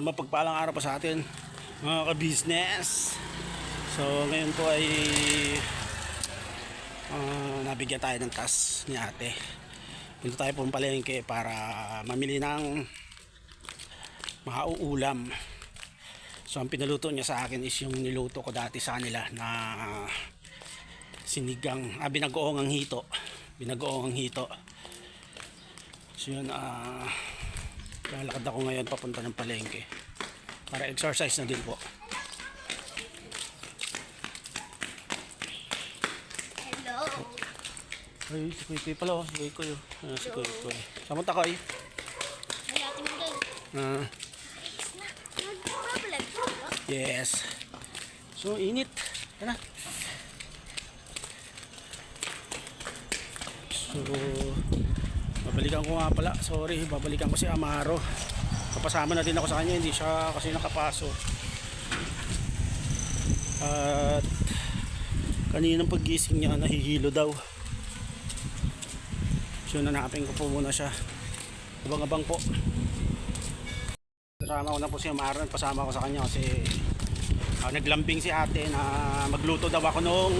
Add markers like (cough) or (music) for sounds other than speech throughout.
Mapagpalang araw pa sa atin mga ka-business. So ngayon po ay ah, nabigyan tayo ng task ni ate. Punta tayo po palengke para mamili ng mauulam. So ang pinaluto niya sa akin is yung niluto ko dati sa nila na sinigang, ah, binagoong ang hito. Binagoong ang hito. So yun, ah, lalakad ako ngayon papunta ng palengke. Para exercise na din po. Hello. Ay, si Kuy Kuy pala oh. Si Kuy Kuy oh. Ah, si Kuy Kuy. Ate mo doon. Ah, yes. So, init. Tara. So, babalikan ko nga pala. Sorry, babalikan ko si Amaro. Kapasama na din ako sa kanya. Hindi siya kasi nakapasok. At kaninang paggising niya, nahihilo daw. So, nanapin ko po muna siya. Abang-abang po. Kasama ko na po si Amaro. Pasama ko sa kanya kasi Ah, naglambing si ate na magluto daw ako nung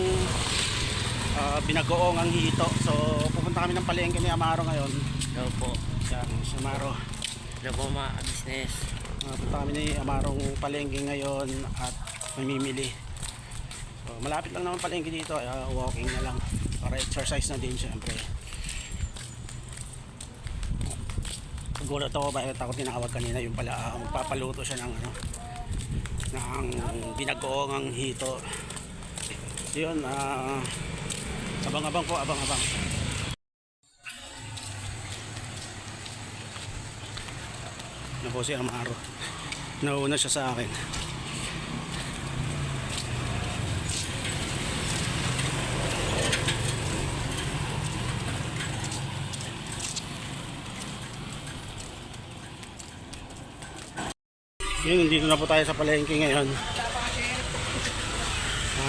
ah, binagoong ang hito. So pupunta kami ng palengke ni Amaro ngayon. Daw po. Yan, si Amaro. Daw po mga business. Ah, punta kami ni Amarong palengke ngayon at mamimili. So, malapit lang naman palengke dito. Kaya walking na lang. Para exercise na din syempre. Gulat ako bakit ako tinawag kanina yung pala ah, magpapaluto siya ng ano ng binagoong ang hito. Yun, ah abang-abang po, abang-abang. na po si Amaro? Nauna siya sa akin. Yun dito na po tayo sa palengke ngayon.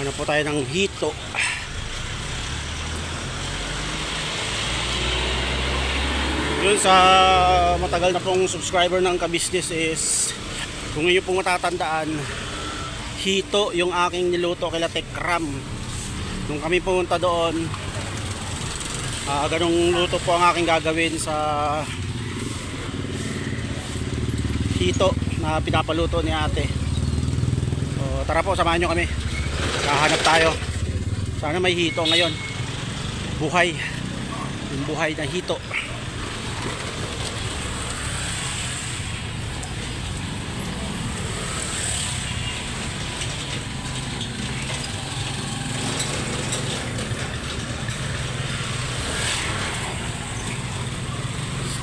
Ano po tayo ng hito yun sa matagal na pong subscriber ng ka-business is kung inyo pong matatandaan hito yung aking niluto kila Tekram. Nung kami pumunta doon ah ganong luto po ang aking gagawin sa hito na pinapaluto ni ate. So tara po samahan nyo kami. Kahanap tayo. Sana may hito ngayon. Buhay. Yung buhay na hito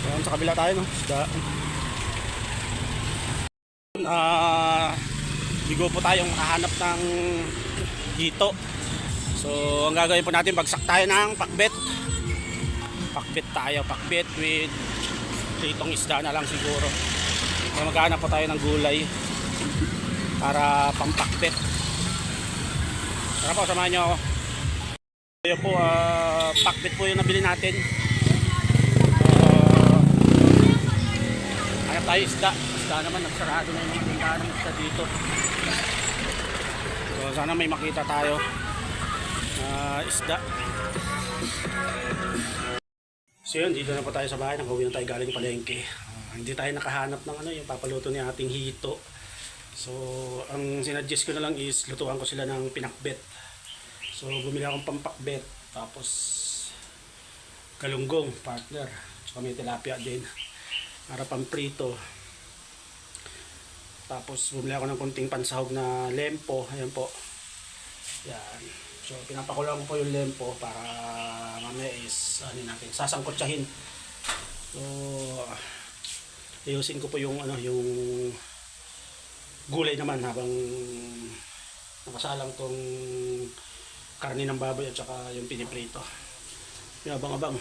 Ayan, sa kabila tayo, no? Isda. Ah, bigo po tayong hahanap ng hito. So, ang gagawin po natin, bagsak tayo ng pakbet. Pakbet tayo, pakbet with pritong isda na lang siguro. So, maghanap po tayo ng gulay para pampakbet. Tara po, samahan nyo ako. Ayan po, ah, pakbet po yung nabili natin. Tayo isda. Isda naman, nagsarado na yung mga tindahan ng isda dito. So, sana may makita tayo. na isda. So yun, dito na po tayo sa bahay. Nakauwi na tayo galing palengke. Ah, hindi tayo nakahanap ng ano, yung papaluto ni ating hito. So, ang sinadjust ko na lang is lutuan ko sila ng pinakbet. So, bumili akong pampakbet. Tapos, galunggong, partner. Tsaka may tilapia din. Para pamprito. Tapos, bumili ako ng konting pansahog na lempo. Ayan po. Yan. So, pinapakulang ko po yung lempo para mamaya is, ano natin, sasangkotsahin. So, ayusin ko po yung, ano, yung gulay naman habang nakasalang tong karne ng baboy at saka yung piniprito. Yung abang-abang.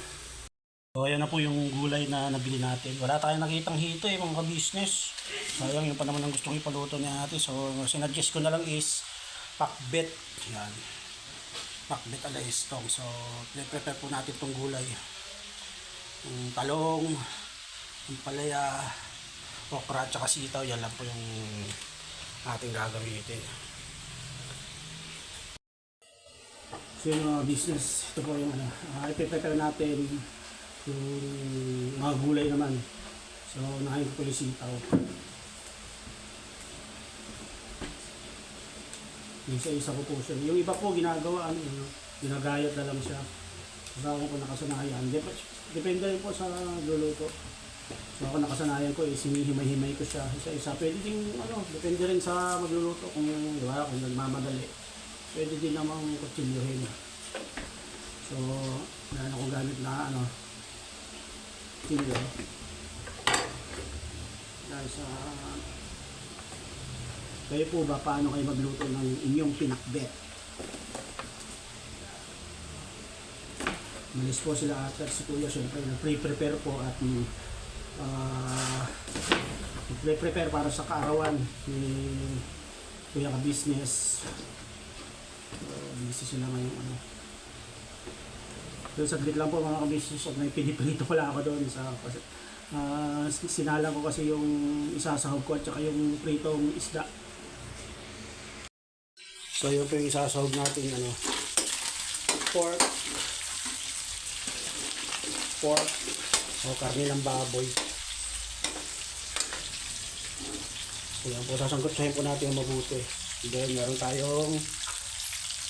So, ayan na po yung gulay na nabili natin. Wala tayong nakitang hito eh, mga business Sayang yung pa naman ang gustong ipaluto ni ate. So, sinadjust ko na lang is pakbet. Yan. Pakbet ala istong. So, prepare po natin tong gulay. Yung talong, yung palaya, okra at saka sitaw. Yan lang po yung ating gagamitin. So yung mga business, ito po yung uh, ipiprepare natin yung mga gulay naman. So, unahin ko yung sitaw. Isa-isa ko po siya. Yung iba po ginagawa, ano, ano, ginagayat na lang siya. Sa ako nakasanayan. Dep- depende po sa luluto. So ako nakasanayan ko, eh, sinihimay-himay ko siya isa-isa. Pwede din, ano, depende rin sa magluluto kung, di ba, kung nagmamadali. Pwede din namang kutsilyohin. So, meron akong gamit na, ano, kilo. Dahil sa kayo po ba paano kayo magluto ng inyong pinakbet? Malis po sila at si Kuya syempre nag-pre-prepare po at mm, ah, nag-pre-prepare para sa kaarawan ni Kuya ka business. So, busy sila ngayon ano. Doon saglit lang po mga ka-business at may piniprito pala ako doon sa kasi ah, sinalang ko kasi yung isasahog ko at saka yung pritong isda. So yun po yung isasahog natin ano pork pork o karne ng baboy. So yan po sasangkotsahin po natin yung mabuti. Then meron tayong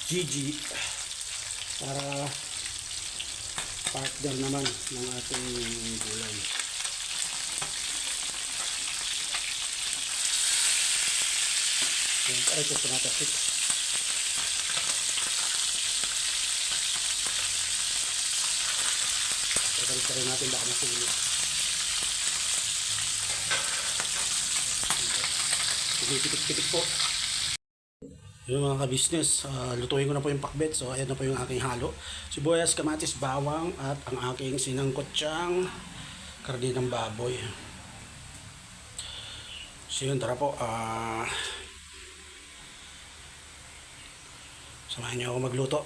GG para partner naman ng ating gulay. Yan, ay, ito tomato stick. Pagkalit ka natin baka masulit. Pitik-pitik po. Yung mga ka-business, ah, lutuin ko na po yung pakbet. So, ayan na po yung aking halo. Sibuyas, kamatis, bawang, at ang aking sinangkotsang karne ng baboy. So, yun, tara po. Ah, samahan niyo ako magluto.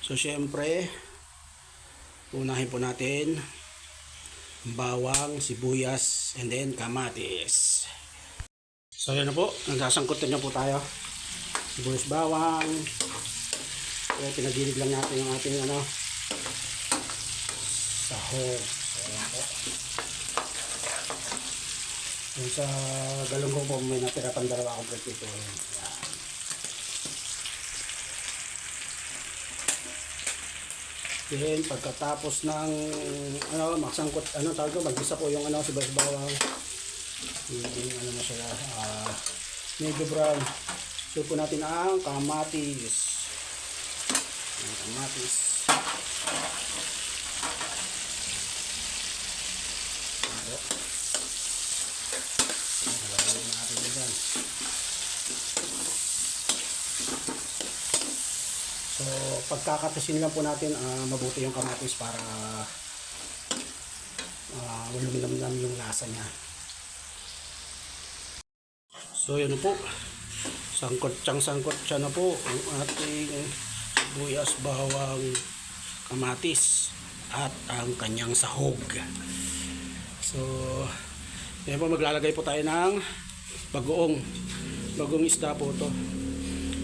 So, syempre, unahin po natin ang bawang, sibuyas, and then kamatis. So, yun na po. Nagsasangkutan na po tayo sibuyas bawang. Kaya pinagilid lang natin yung ating ano sahog. Ayan po. Yung sa galunggong po may natira pang dalawa akong pretito yan Then pagkatapos ng ano magsangkot ano tawag ko magisa po yung ano sibuyas bawang. Yung ano na sila ah medyo brown so po natin ang kamatis ang kamatis. So, pagkakatasin lang po natin, ah, mabuti yung kamatis para uh, luminamnam yung lasa niya. So, yun po. Sangkot siyang sangkot siya na po ang ating buyas, bawang, kamatis at ang kanyang sahog. So, yan po maglalagay po tayo ng bagoong. Bagoong isda po to.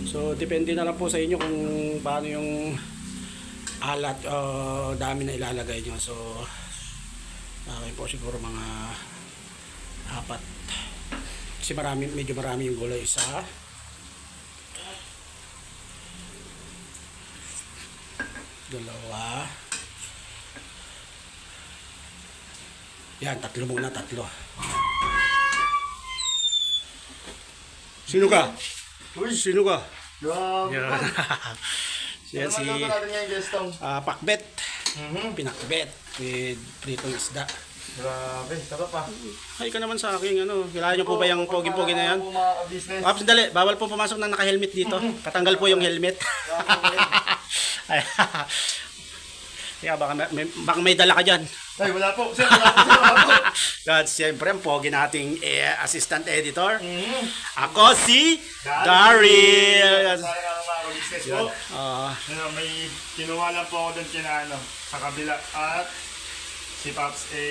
So, depende na lang po sa inyo kung paano yung alat o dami na ilalagay nyo. So, akin po siguro mga apat. Kasi marami, medyo marami yung gulay sa dalawa. Yan, tatlo muna, tatlo. Sino ka? Sino ka? Yan. (laughs) Yan si Ano Gestong? ah, Pakbet. Mhm. Pinakbet with pritong isda. Grabe, sarap ah. Ay ka naman sa akin, ano. Kilala niyo po ba yung pogi-pogi na yan? Paps, dali. Bawal po pumasok na naka-helmet dito. Patanggal po yung helmet. (laughs) Ay, (laughs) Kaya baka may, baka may dala ka dyan. Ay, wala po. Sir, wala po. Wala po. (laughs) At siyempre, ang pogi nating eh, assistant editor. Mhm. Ako si Daryl. Mga business po. Ah, Ano, may kinuha lang po ako doon kina ano, sa kabila. At Si Pops A,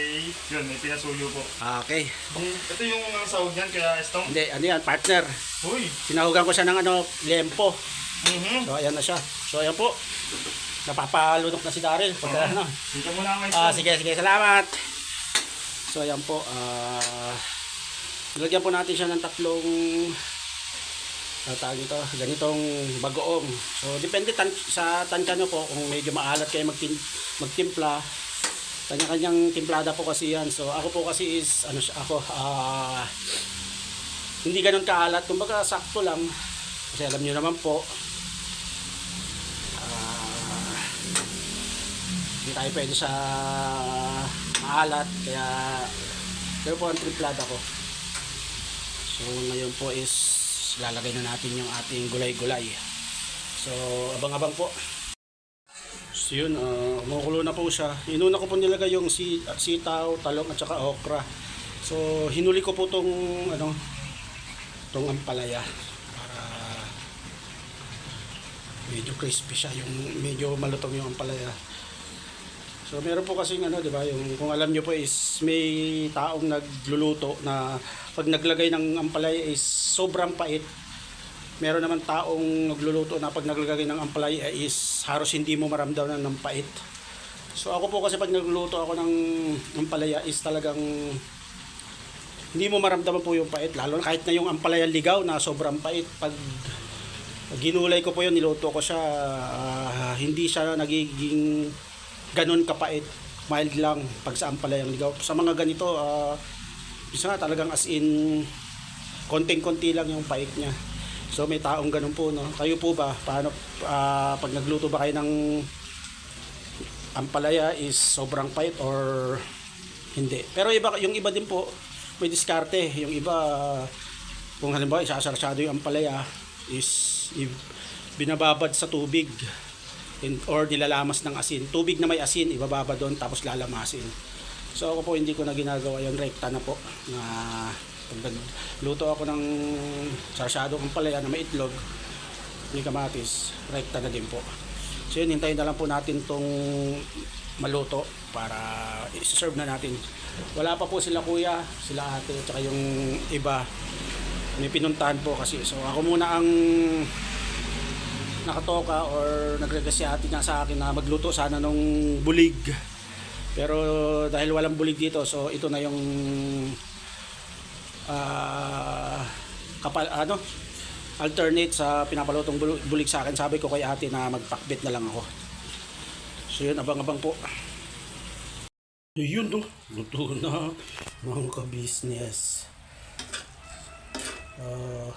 yun, may pinasuyo po. Okay. Ito yung ang sahog niyan, kaya Estong. Hindi, ano yan, partner. Uy! Sinahugan ko siya ng ano, lempo. Mhm. So, ayan na siya. So, ayan po. Napapalunok na si Daryl. Pagka, ano. Dito muna ang Ah, sige, sige, salamat. So, ayan po. Ah, nilagyan po natin siya ng tatlong uh, tawag ito, ganitong bagoong. So, depende tan sa tansya nyo po kung medyo maalat kayo magtim magtimpla. Kanya-kanyang timplada po kasi yan. So, ako po kasi is, ano siya, ako, ah, hindi ganun kaalat. Kumbaga, sakto lang. Kasi alam nyo naman po, hindi tayo pwede sa maalat. Kaya, pero po ang triplada ko. So, ngayon po is lalagay na natin yung ating gulay-gulay. So, abang-abang po. So, yun, uh, kumukulo na po siya. Inuna ko po nilagay yung si, sitaw, talong at saka okra. So, hinuli ko po tong ano, tong ampalaya para medyo crispy siya, yung medyo malutong yung ampalaya. So meron po kasi ano, 'di ba, yung kung alam niyo po is may taong nagluluto na pag naglagay ng ampalaya is sobrang pait. Meron naman taong nagluluto na pag naglagay ng ampalaya is halos hindi mo maramdaman ng pait. So ako po kasi pag nagluluto ako ng ampalaya is talagang hindi mo maramdaman po yung pait lalo na kahit na yung ampalaya ligaw na sobrang pait pag ginulay ko po yun niluto ko siya ah, hindi siya nagiging ganun kapait mild lang pag sa ampalayang ligaw. Sa mga ganito ah isa nga talagang as in konting-konti lang yung pait niya. So may taong ganun po no? Kayo po ba paano ah, pag nagluto ba kayo ng ampalaya is sobrang pait or hindi? Pero iba yung iba din po may diskarte. Yung iba kung halimbawa isasarsado yung ampalaya is binababad sa tubig in, or nilalamas ng asin. Tubig na may asin, ibababa doon tapos lalamasin. So ako po hindi ko na ginagawa yung rekta na po na pag nagluto ako ng sarsado kong palaya na may itlog, may kamatis, rekta na din po. So yun, hintayin na lang po natin tong maluto para i-serve na natin. Wala pa po sila kuya, sila ate, at yung iba. May pinuntahan po kasi. So ako muna ang nakatoka or ate niya sa akin na magluto sana nung bulig. Pero dahil walang bulig dito, so ito na yung ah kapal ano alternate sa pinapalutong bulig sa akin. Sabi ko kay ate na magpakbit na lang ako. So yun, abang-abang po. Yun no, luto na mga ka-business. Ah,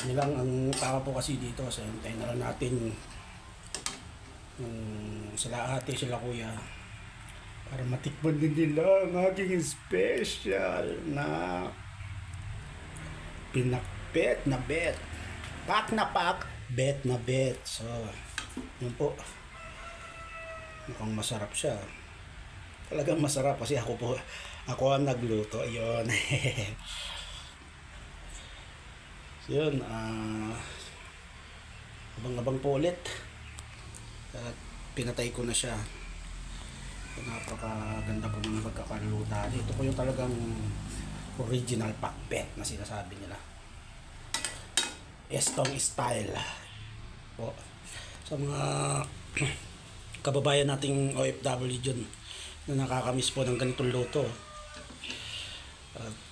kami lang ang tao po kasi dito. So, hintayin na lang natin yung sila ate, sila kuya. Para matikman din nila ang aking special na pinakbet na bet. Pak na pak, bet na bet. So, yun po. Mukhang masarap siya. Talagang masarap kasi ako po, ako ang nagluto. Ayun. (laughs) So yun, ah abang-abang po ulit. At pinatay ko na siya. Napakaganda po ng pagkakaluta. Ito po yung talagang original pakbet na sinasabi nila. Estong style. Po. Sa mga (clears throat) kababayan nating OFW dyan na nakakamiss po ng ganitong luto. At